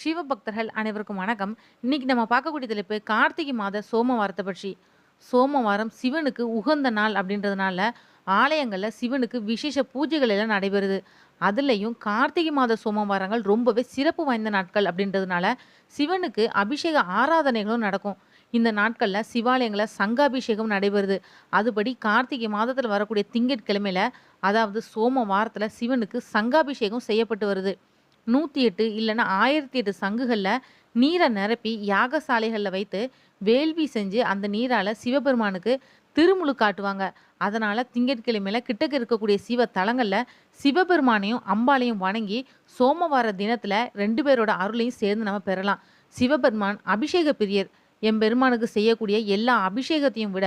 சிவபக்தர்கள் அனைவருக்கும் வணக்கம். இன்னைக்கு நம்ம பார்க்கக்கூடிய தலைப்பு கார்த்திகை மாத சோமவாரத்தை பற்றி. சோமவாரம் சிவனுக்கு உகந்த நாள் அப்படின்றதுனால ஆலயங்களில் சிவனுக்கு விசேஷ பூஜைகள் எல்லாம் நடைபெறுது. அதுலேயும் கார்த்திகை மாத சோமவாரங்கள் ரொம்பவே சிறப்பு வாய்ந்த நாட்கள் அப்படின்றதுனால சிவனுக்கு அபிஷேக ஆராதனைகளும் நடக்கும். இந்த நாட்களில் சிவாலயங்களில் சங்காபிஷேகம் நடைபெறுது. அதுபடி கார்த்திகை மாதத்தில் வரக்கூடிய திங்கட்கிழமையில அதாவது சோமவாரத்தில் சிவனுக்கு சங்காபிஷேகம் செய்யப்பட்டு வருது. நூற்றி எட்டு இல்லைன்னா ஆயிரத்தி எட்டு சங்குகளில் நீரை நிரப்பி யாகசாலைகளில் வைத்து வேள்வி செஞ்சு அந்த நீரால் சிவபெருமானுக்கு திருமுழு காட்டுவாங்க. அதனால் திங்கட்கிழமையில கிட்டக்க இருக்கக்கூடிய சிவ தலங்களில் சிவபெருமானையும் அம்பாளையும் வணங்கி சோமவார தினத்தில் ரெண்டு பேரோட அருளையும் சேர்ந்து நம்ம பெறலாம். சிவபெருமான் அபிஷேக பிரியர். எம்பெருமானுக்கு செய்யக்கூடிய எல்லா அபிஷேகத்தையும் விட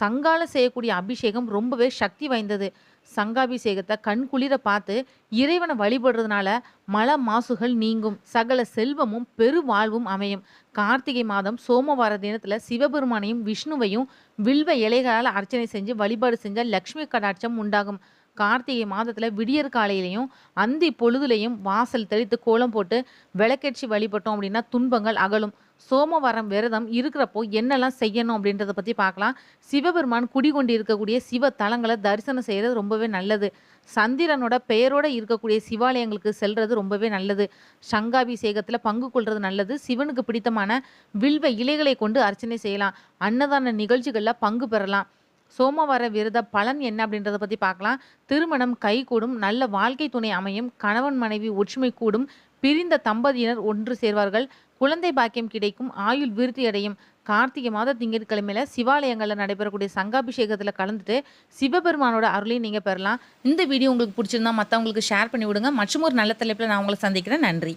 சங்கால செய்யக்கூடிய அபிஷேகம் ரொம்பவே சக்தி வாய்ந்தது. சங்காபிஷேகத்தை கண் குளிர பார்த்து இறைவனை வழிபடுறதுனால மல மாசுகள் நீங்கும். சகல செல்வமும் பெருவாழ்வும் அமையும். கார்த்திகை மாதம் சோமவார தினத்தில் சிவபெருமானையும் விஷ்ணுவையும் வில்வ இலைகளால் அர்ச்சனை செஞ்சு வழிபாடு செஞ்சால் லக்ஷ்மி கடாட்சம் உண்டாகும். கார்த்திகை மாதத்தில் விடியற் காலையிலையும் அந்தி பொழுதுலையும் வாசல் தெளித்து கோலம் போட்டு விளக்கேற்றி வழிபட்டோம் அப்படின்னா துன்பங்கள் அகலும். சோமவாரம் விரதம் இருக்கிறப்போ என்னெல்லாம் செய்யணும் அப்படின்றத பற்றி பார்க்கலாம். சிவபெருமான் குடிகொண்டு இருக்கக்கூடிய சிவ தலங்களை தரிசனம் செய்கிறது ரொம்பவே நல்லது. சந்திரனோட பெயரோடு இருக்கக்கூடிய சிவாலயங்களுக்கு செல்றது ரொம்பவே நல்லது. சங்காபிஷேகத்தில் பங்கு கொள்வது நல்லது. சிவனுக்கு பிடித்தமான வில்வ இலைகளை கொண்டு அர்ச்சனை செய்யலாம். அன்னதான நிகழ்ச்சிகளில் பங்கு பெறலாம். சோமவார விரத பலன் என்ன அப்படின்றத பற்றி பார்க்கலாம். திருமணம் கைகூடும் நல்ல வாழ்க்கை துணை அமையும் கணவன் மனைவி ஒற்றுமை கூடும் பிரிந்த தம்பதியினர் ஒன்று சேர்வார்கள் குழந்தை பாக்கியம் கிடைக்கும் ஆயுள் விருத்தி அடையும். கார்த்திகை மாத திங்கட்கிழமையில சிவாலயங்களில் நடைபெறக்கூடிய சங்காபிஷேகத்தில் கலந்துட்டு சிவபெருமானோட அருளையும் நீங்கள் பெறலாம். இந்த வீடியோ உங்களுக்கு பிடிச்சிருந்தா மற்றவங்களுக்கு ஷேர் பண்ணி விடுங்க. மற்றும் ஒரு நல்ல தலைப்பில் நான் உங்களை சந்திக்கிறேன். நன்றி.